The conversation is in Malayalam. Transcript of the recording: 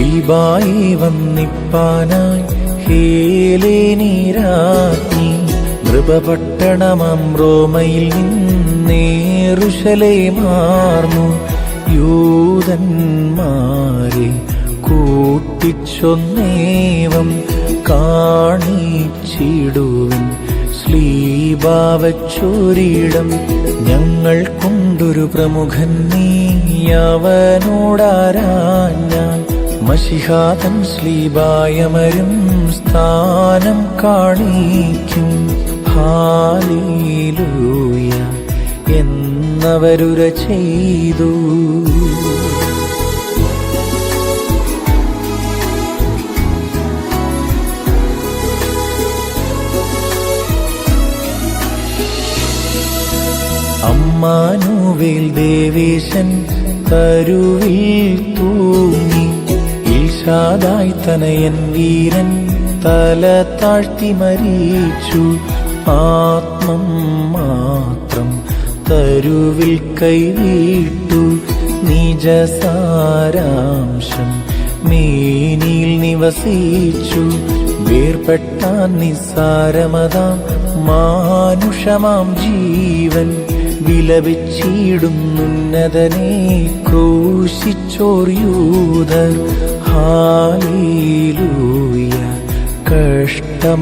ശ്ലീബായി വന്നിപ്പാനായി ഹേലേനീരാജ്ഞി നൃപപട്ടണമം റോമയിൽ നിന്നേറുശലെ മാർന്നു. യൂതന്മാരെ കൂട്ടിച്ചൊന്നേവം കാണിച്ചിടുവിൻ. ശ്ലീബാവച്ചൊരിടം ഞങ്ങൾ കൊണ്ടൊരു പ്രമുഖൻ നീയവനോടാരാഞ്ഞാൽ മഷിഹാതൻ ശ്ലീബായമരും സ്ഥാനം കാണിക്കും. ഹാലീലൂയ എന്നവരുര ചെയ്തു. അമ്മാനുവേൽ ദേവേശൻ കരുവിൽ തൂങ്ങി. ഈശാദായി തനയൻ വീരൻ തല താഴ്ത്തി മരിച്ചു. ആത്മം മാത്രം തരുവിൽ കൈവീട്ടു. നിജസാരാംശം മീനിൽ നിവസിച്ചു. വേർപെട്ടാൻ നിസ്സാരമതാം മാനുഷമാം ജീവൻ വിലപിച്ചിടുന്നുന്നതനെ ക്രൂശിച്ചോർ യൂതർ. ഹാലൂയ കഷ്ടമവർക്കെന്നും